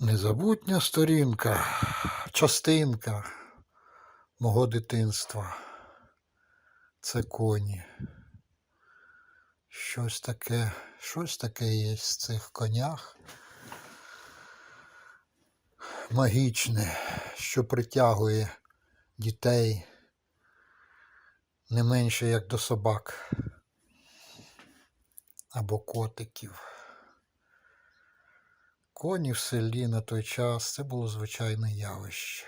Незабутня сторінка, частинка мого дитинства. Це коні. Щось таке, щось таке є в цих конях. Магічне, що притягує дітей не менше як до собак або котиків. Коні в селі на той час це було звичайне явище.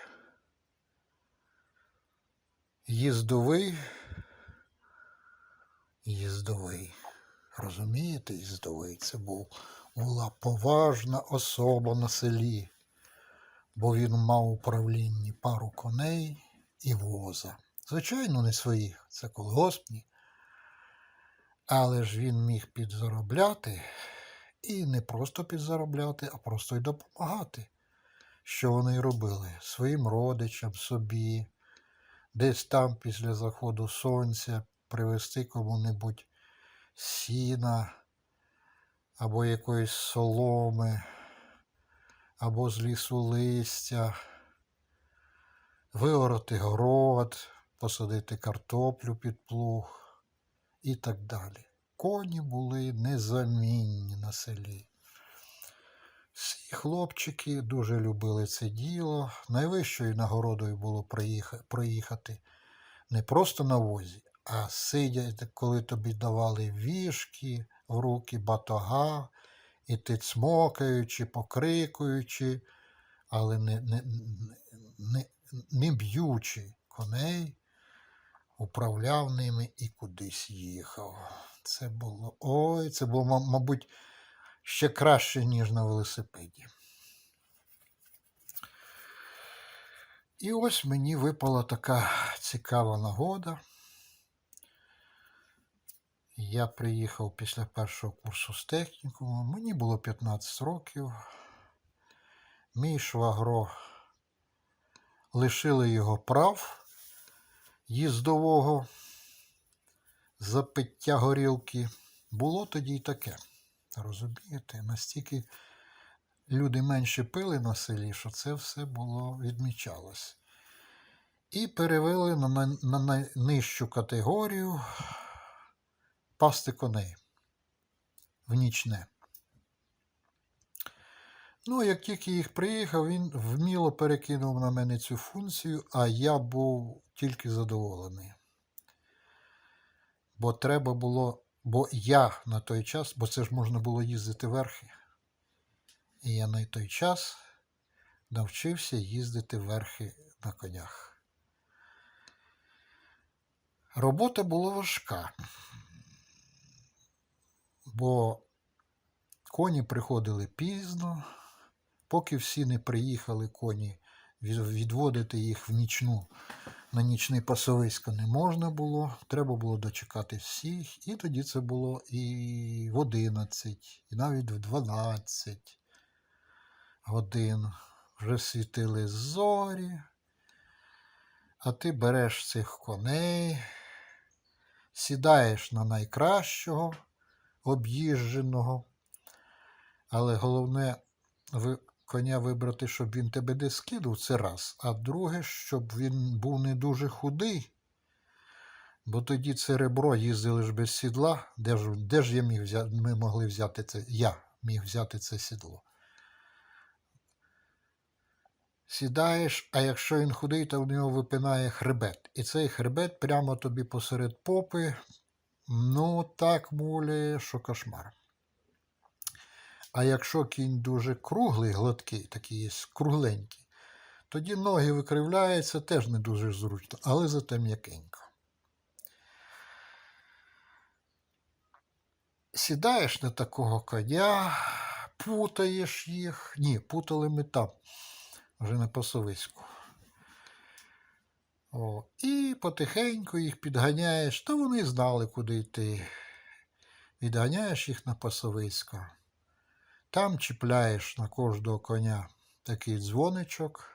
Їздовий, їздовий. Розумієте, їздовий це був, була поважна особа на селі, бо він мав управлінні пару коней і воза. Звичайно, не своїх, це колгоспні. Але ж він міг підзаробляти і не просто підзаробляти, а просто й допомагати. Що вони робили своїм родичам, собі, десь там після заходу сонця привезти кому-небудь сіна або якоїсь соломи, або з лісу листя, виороти город, посадити картоплю під плуг і так далі. Коні були незамінні на селі. Всі хлопчики дуже любили це діло. Найвищою нагородою було проїхати не просто на возі, а сидя, коли тобі давали вішки в руки, батога, і ти цмокаючи, покрикуючи, але не, не, не, не б'ючи коней, управляв ними і кудись їхав. Це було. Ой, це було, мабуть, ще краще, ніж на велосипеді. І ось мені випала така цікава нагода. Я приїхав після першого курсу з технікуму. Мені було 15 років. Мій швагро лишили його прав їздового за пиття горілки. Було тоді й таке. Розумієте, настільки люди менше пили на селі, що це все було відмічалось. І перевели на, на, найнижчу категорію пасти коней в нічне. Ну, як тільки їх приїхав, він вміло перекинув на мене цю функцію, а я був тільки задоволений. Бо треба було, бо я на той час, бо це ж можна було їздити верхи. І я на той час навчився їздити верхи на конях. Робота була важка, бо коні приходили пізно, поки всі не приїхали коні, відводити їх в нічну, на нічний пасовисько не можна було. Треба було дочекати всіх, і тоді це було і в 11, і навіть в 12 годин. Вже світили зорі, а ти береш цих коней, сідаєш на найкращого об'їждженого, але головне коня вибрати, щоб він тебе не скинув, це раз. А друге, щоб він був не дуже худий, бо тоді це ребро їздили ж без сідла. Де ж, де ж я міг взяти, ми могли взяти це? Я міг взяти це сідло. Сідаєш, а якщо він худий, то в нього випинає хребет. І цей хребет прямо тобі посеред попи. Ну, так муляє, що кошмар. А якщо кінь дуже круглий, гладкий, такий кругленький, тоді ноги викривляються, теж не дуже зручно, але зате м'якенько. Сідаєш на такого коня, путаєш їх. Ні, путали ми там, вже на пасовиську. О, і потихеньку їх підганяєш, то вони знали, куди йти. Відганяєш їх на пасовисько. Там чіпляєш на кожного коня такий дзвоничок.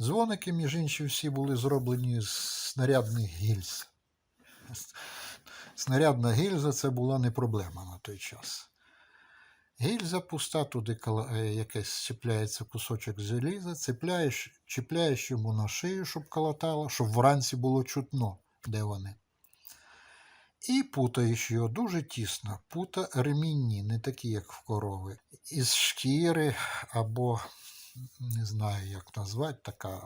Дзвоники, між іншим, всі були зроблені з снарядних гільз. Снарядна гільза це була не проблема на той час. Гільза пуста, туди е, якесь чіпляється кусочок заліза, цепляєш, чіпляєш йому на шию, щоб калатало, щоб вранці було чутно, де вони. І путаєш його дуже тісно. Пута ремінні, не такі, як в корови. Із шкіри або не знаю, як назвати, така е,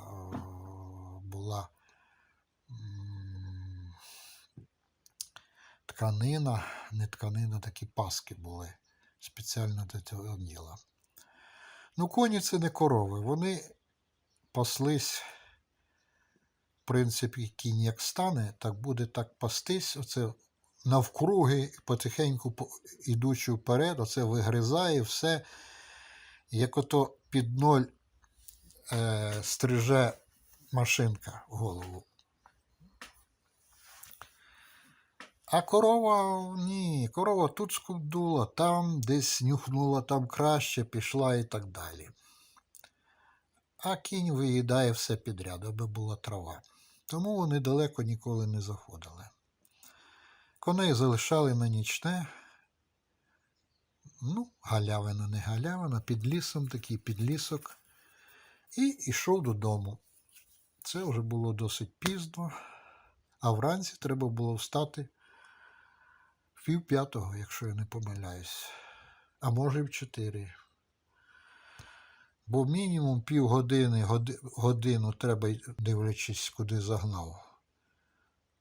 була тканина, не тканина, такі паски були спеціально до цього діла. Ну, коні це не корови. Вони паслись, в принципі, кінь як стане, так буде так пастись. Оце навкруги, потихеньку по- ідучи вперед, оце вигризає все. Як ото під ноль е, стриже машинка голову. А корова ні, корова тут скубдула, там десь нюхнула, там краще пішла і так далі. А кінь виїдає все підряд, аби була трава. Тому вони далеко ніколи не заходили. Коней залишали на нічне. Ну, галявина, не галявина, під лісом такий підлісок. І йшов додому. Це вже було досить пізно, а вранці треба було встати в пів п'ятого, якщо я не помиляюсь, а може й в чотири. Бо мінімум півгодини, годи- годину треба, дивлячись, куди загнав.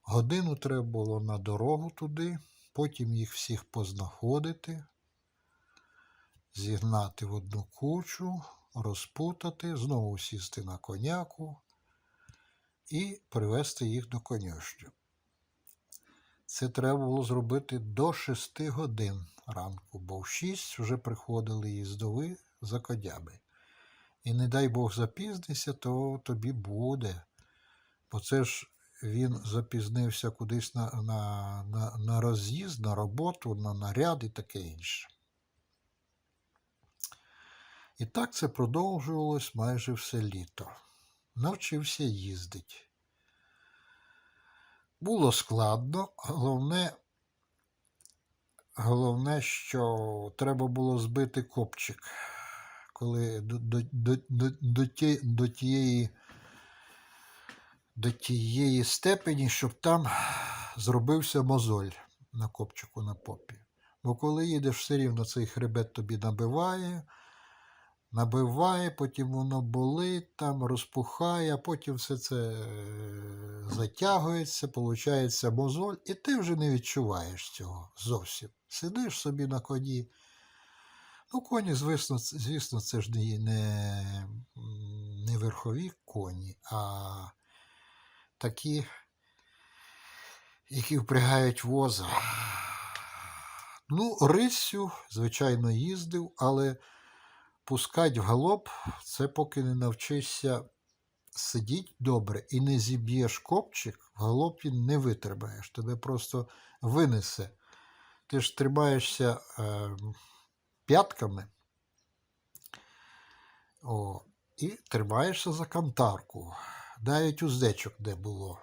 Годину треба було на дорогу туди, потім їх всіх познаходити, зігнати в одну кучу, розпутати, знову сісти на коняку і привезти їх до конюшню. Це треба було зробити до 6 годин ранку, бо в 6 вже приходили їздови за кодями. І не дай Бог запізнися, то тобі буде. Бо це ж він запізнився кудись на, на, на, на роз'їзд, на роботу, на наряд і таке інше. І так це продовжувалось майже все літо. Навчився їздити. Було складно, головне, головне, що треба було збити копчик, коли до, до, до, до, до, ті- до тієї до тієї степені, щоб там зробився мозоль на копчику на попі. Бо коли їдеш, все рівно цей хребет тобі набиває, набиває, потім воно болить, там розпухає, а потім все це е, затягується, получається мозоль, і ти вже не відчуваєш цього зовсім. Сидиш собі на коні. Ну, коні, звісно, звісно, це ж не, не, не верхові коні, а такі, які впрягають воза. Ну, риссю, звичайно, їздив, але пускать в галоп, це поки не навчишся сидіти добре і не зіб'єш копчик, в галопі не витримаєш, тебе просто винесе. Ти ж тримаєшся е, п'ятками о, і тримаєшся за кантарку. Навіть уздечок де було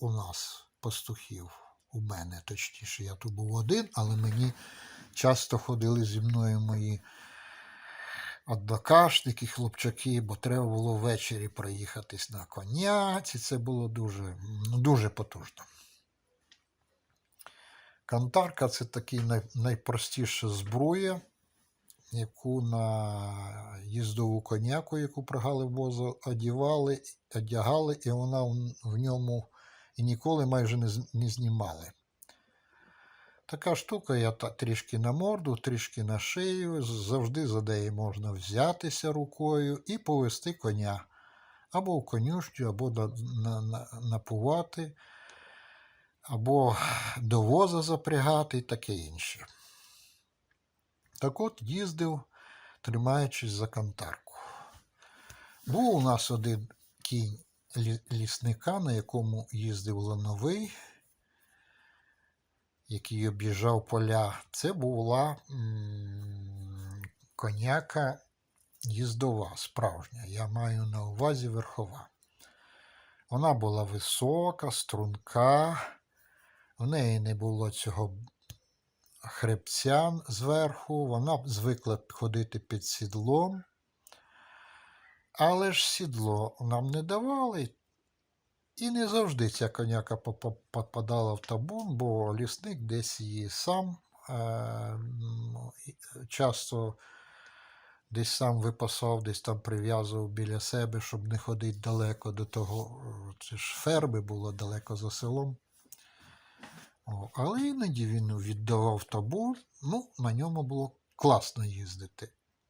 у- нас пастухів, у мене точніше, я тут був один, але мені часто ходили зі мною мої однокашники, хлопчаки, бо треба було ввечері проїхатись на коняці. Це було дуже, ну, дуже потужно. Кантарка це такий най, найпростіша зброя, яку на їздову коняку, яку пригали в воза, одягали, одягали, і вона в ньому і ніколи майже не, не знімали. Така штука, я та, трішки на морду, трішки на шию, завжди за неї можна взятися рукою і повести коня. Або в конюшню, або на, на, на, напувати, або до воза запрягати і таке інше. Так от їздив, тримаючись за кантарку. Був у нас один кінь лісника, на якому їздив лановий, який об'їжджав поля. Це була коняка їздова, справжня. Я маю на увазі верхова. Вона була висока, струнка, в неї не було цього хребця зверху, вона звикла ходити під сідлом. Але ж сідло нам не давали, і не завжди ця коняка попадала в табун, бо лісник десь її сам е, і, е, часто десь сам випасав, десь там прив'язував біля себе, щоб не ходити далеко до того. е, Це ж ферми було далеко за селом. Але іноді він віддавав табун, ну, на ньому було класно їздити.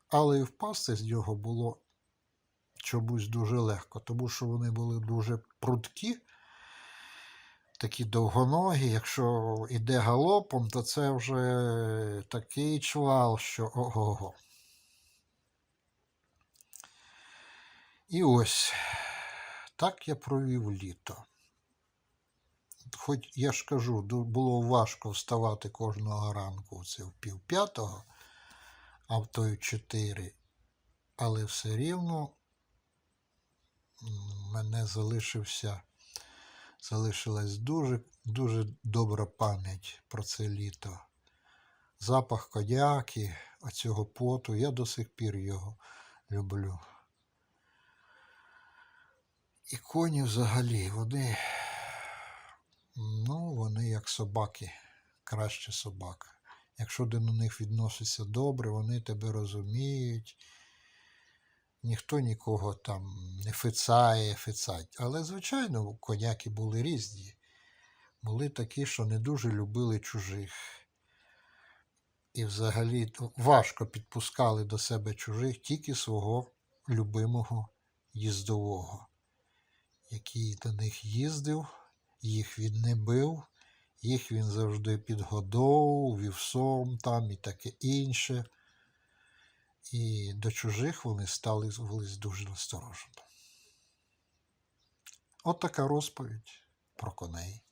Але і впасти з нього було чомусь дуже легко, тому що вони були дуже прудкі, такі довгоногі. Якщо йде галопом, то це вже такий чвал, що ого-го. І ось так я провів літо. Хоч я ж кажу, було важко вставати кожного ранку, це в пів п'ятого, а в той чотири, але все рівно мене залишився, залишилась дуже, дуже добра пам'ять про це літо. Запах коньяки, оцього поту, я до сих пір його люблю. І коні взагалі, вони, ну, вони як собаки, краще собак. Якщо ти до них відносишся добре, вони тебе розуміють. Ніхто нікого там не фицає, фицать. Але, звичайно, коняки були різні. Були такі, що не дуже любили чужих. І взагалі важко підпускали до себе чужих тільки свого любимого їздового, який до них їздив, їх він не бив, їх він завжди підгодовував, вівсом там і таке інше. І до чужих вони стали дуже насторожено. От така розповідь про коней.